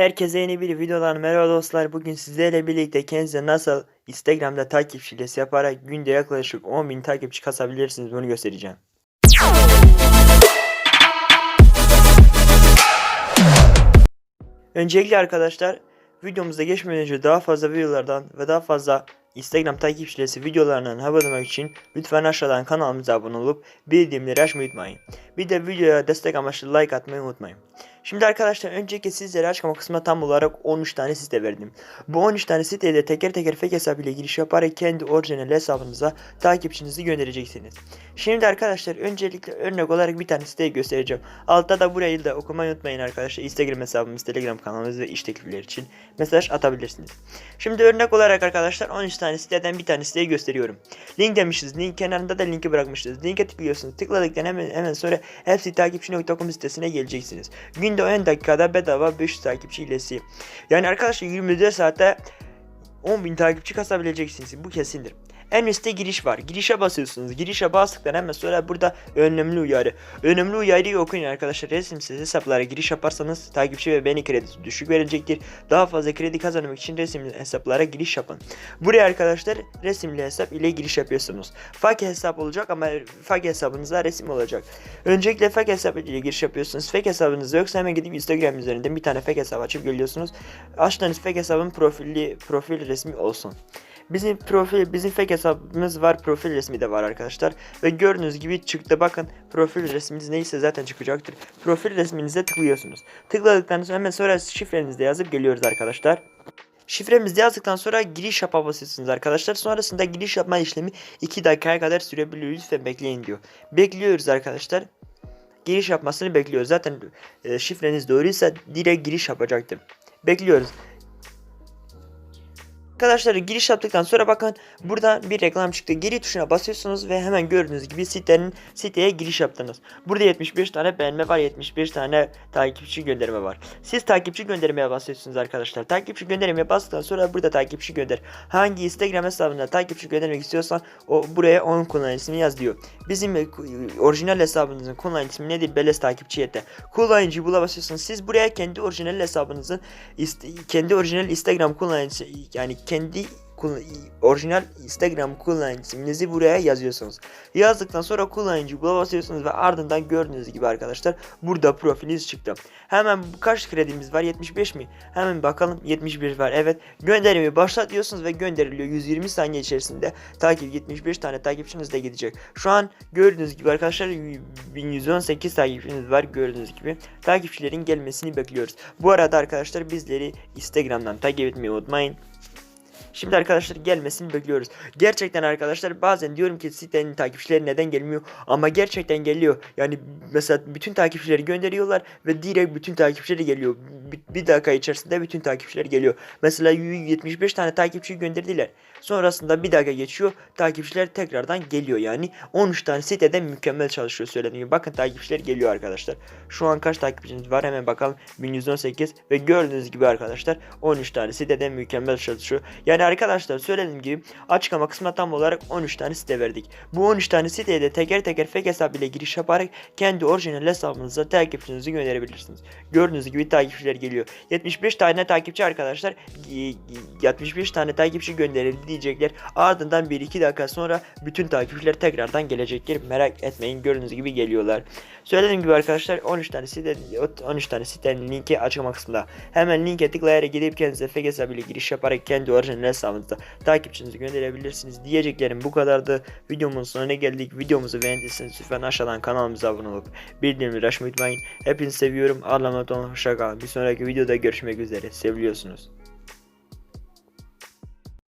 Herkese yeni bir videodan merhaba dostlar. Bugün sizlerle birlikte kendinize nasıl Instagram'da takipçi hilesi yaparak günde yaklaşık 10.000 takipçi kasabilirsiniz bunu göstereceğim. Öncelikle arkadaşlar videomuza geçmeden önce daha fazla videolardan ve daha fazla Instagram takipçilesi videolarından haber almak için lütfen aşağıdan kanalımıza abone olup bildirimleri açmayı unutmayın. Bir de videoya destek amaçlı like atmayı unutmayın. Şimdi arkadaşlar öncelikle sizlere açıklama kısmına tam olarak 13 tane site verdim. Bu 13 tane siteye de teker teker fake hesap ile giriş yaparak kendi orijinal hesabınıza takipçinizi göndereceksiniz. Şimdi arkadaşlar öncelikle örnek olarak bir tane siteyi göstereceğim. Altta da burayı da okumayı unutmayın arkadaşlar. Instagram hesabımız, Telegram kanalımız ve iş teklifleri için mesaj atabilirsiniz. Şimdi örnek olarak arkadaşlar 13 tane siteden bir tane siteyi gösteriyorum. Link demişiz. Link kenarında da linki bırakmışız. Linke tıklıyorsunuz. Tıkladıktan hemen hemen sonra hepsi takipçi.com sitesine geleceksiniz. Günde 10 dakikada bedava 500 takipçi hilesi. Yani arkadaşlar 24 saatte 10.000 takipçi kasabileceksiniz. Bu kesindir. En üstte giriş var. Girişe basıyorsunuz. Girişe bastıktan hemen sonra burada önemli uyarı. Önemli uyarıyı okuyun arkadaşlar. Resimsiz hesaplara giriş yaparsanız takipçi ve beğeni kredisi düşük verilecektir. Daha fazla kredi kazanmak için resimli hesaplara giriş yapın. Buraya arkadaşlar resimli hesap ile giriş yapıyorsunuz. Fake hesap olacak ama fake hesabınızda resim olacak. Öncelikle fake hesap ile giriş yapıyorsunuz. Fake hesabınız yoksa hemen gidip Instagram üzerinden bir tane fake hesap açıp geliyorsunuz. Açtığınız fake hesabın profili profil resmi olsun. Bizim profil, bizim fake hesabımız var, profil resmi de var arkadaşlar. Ve gördüğünüz gibi çıktı bakın profil resminiz neyse zaten çıkacaktır. Profil resminize tıklıyorsunuz. Tıkladıktan sonra hemen sonra şifrenizi de yazıp geliyoruz arkadaşlar. Şifremizi yazdıktan sonra giriş yapa basıyorsunuz arkadaşlar. Sonrasında giriş yapma işlemi 2 dakikaya kadar sürebiliyor. Lütfen bekleyin diyor. Bekliyoruz arkadaşlar. Giriş yapmasını bekliyoruz. Zaten e, şifreniz doğruysa direkt giriş yapacaktır. Bekliyoruz. Arkadaşlar giriş yaptıktan sonra bakın buradan bir reklam çıktı. Geri tuşuna basıyorsunuz ve hemen gördüğünüz gibi sitenin siteye giriş yaptınız. Burada 75 tane beğenme var, 75 tane takipçi gönderme var. Siz takipçi göndermeye basıyorsunuz arkadaşlar. Takipçi göndermeye bastıktan sonra burada takipçi gönder. Hangi Instagram hesabına takipçi göndermek istiyorsan o buraya onun kullanıcısını yaz diyor. Bizim e, orijinal hesabınızın kullanıcı ismi nedir? Beleş takipçi yeter. Kullanıcıyı bula basıyorsunuz. Siz buraya kendi orijinal hesabınızın kendi orijinal Instagram kullanıcısı yani kendi orijinal Instagram kullanıcı buraya yazıyorsunuz. Yazdıktan sonra kullanıcı bula basıyorsunuz ve ardından gördüğünüz gibi arkadaşlar burada profiliniz çıktı. Hemen kaç kredimiz var? 75 mi? Hemen bakalım 71 var. Evet gönderimi başlat diyorsunuz ve gönderiliyor. 120 saniye içerisinde takip 75 tane takipçiniz de gidecek. Şu an gördüğünüz gibi arkadaşlar 1118 takipçiniz var gördüğünüz gibi. Takipçilerin gelmesini bekliyoruz. Bu arada arkadaşlar bizleri Instagram'dan takip etmeyi unutmayın. Şimdi arkadaşlar gelmesini bekliyoruz. Gerçekten arkadaşlar bazen diyorum ki sitenin takipçileri neden gelmiyor ama gerçekten geliyor. Yani mesela bütün takipçileri gönderiyorlar ve direkt bütün takipçileri geliyor. Bir, dakika içerisinde bütün takipçiler geliyor. Mesela 75 tane takipçi gönderdiler. Sonrasında bir dakika geçiyor. Takipçiler tekrardan geliyor yani. 13 tane siteden mükemmel çalışıyor söylediğim gibi. Bakın takipçiler geliyor arkadaşlar. Şu an kaç takipçiniz var hemen bakalım. 1118 ve gördüğünüz gibi arkadaşlar 13 tane siteden mükemmel çalışıyor. Yani arkadaşlar söylediğim gibi açıklama kısmına tam olarak 13 tane site verdik. Bu 13 tane siteye de teker teker fake hesap ile giriş yaparak kendi orijinal hesabınıza takipçinizi gönderebilirsiniz. Gördüğünüz gibi takipçiler geliyor. 75 tane takipçi arkadaşlar y- y- 75 tane takipçi gönderildi diyecekler. Ardından 1-2 dakika sonra bütün takipçiler tekrardan gelecekler. Merak etmeyin gördüğünüz gibi geliyorlar. Söylediğim gibi arkadaşlar 13 tane site 13 tane sitenin linki açıklama kısmında. Hemen linke tıklayarak gidip kendinize fake hesabı ile giriş yaparak kendi orijinal hesabınızda takipçinizi gönderebilirsiniz. Diyeceklerim bu kadardı. Videomun sonuna geldik. Videomuzu beğendiyseniz lütfen aşağıdan kanalımıza abone olup bildirimleri açmayı unutmayın. Hepinizi seviyorum. Allah'a emanet olun. Hoşça kalın. Bir sonraki videoda görüşmek üzere. Seviliyorsunuz.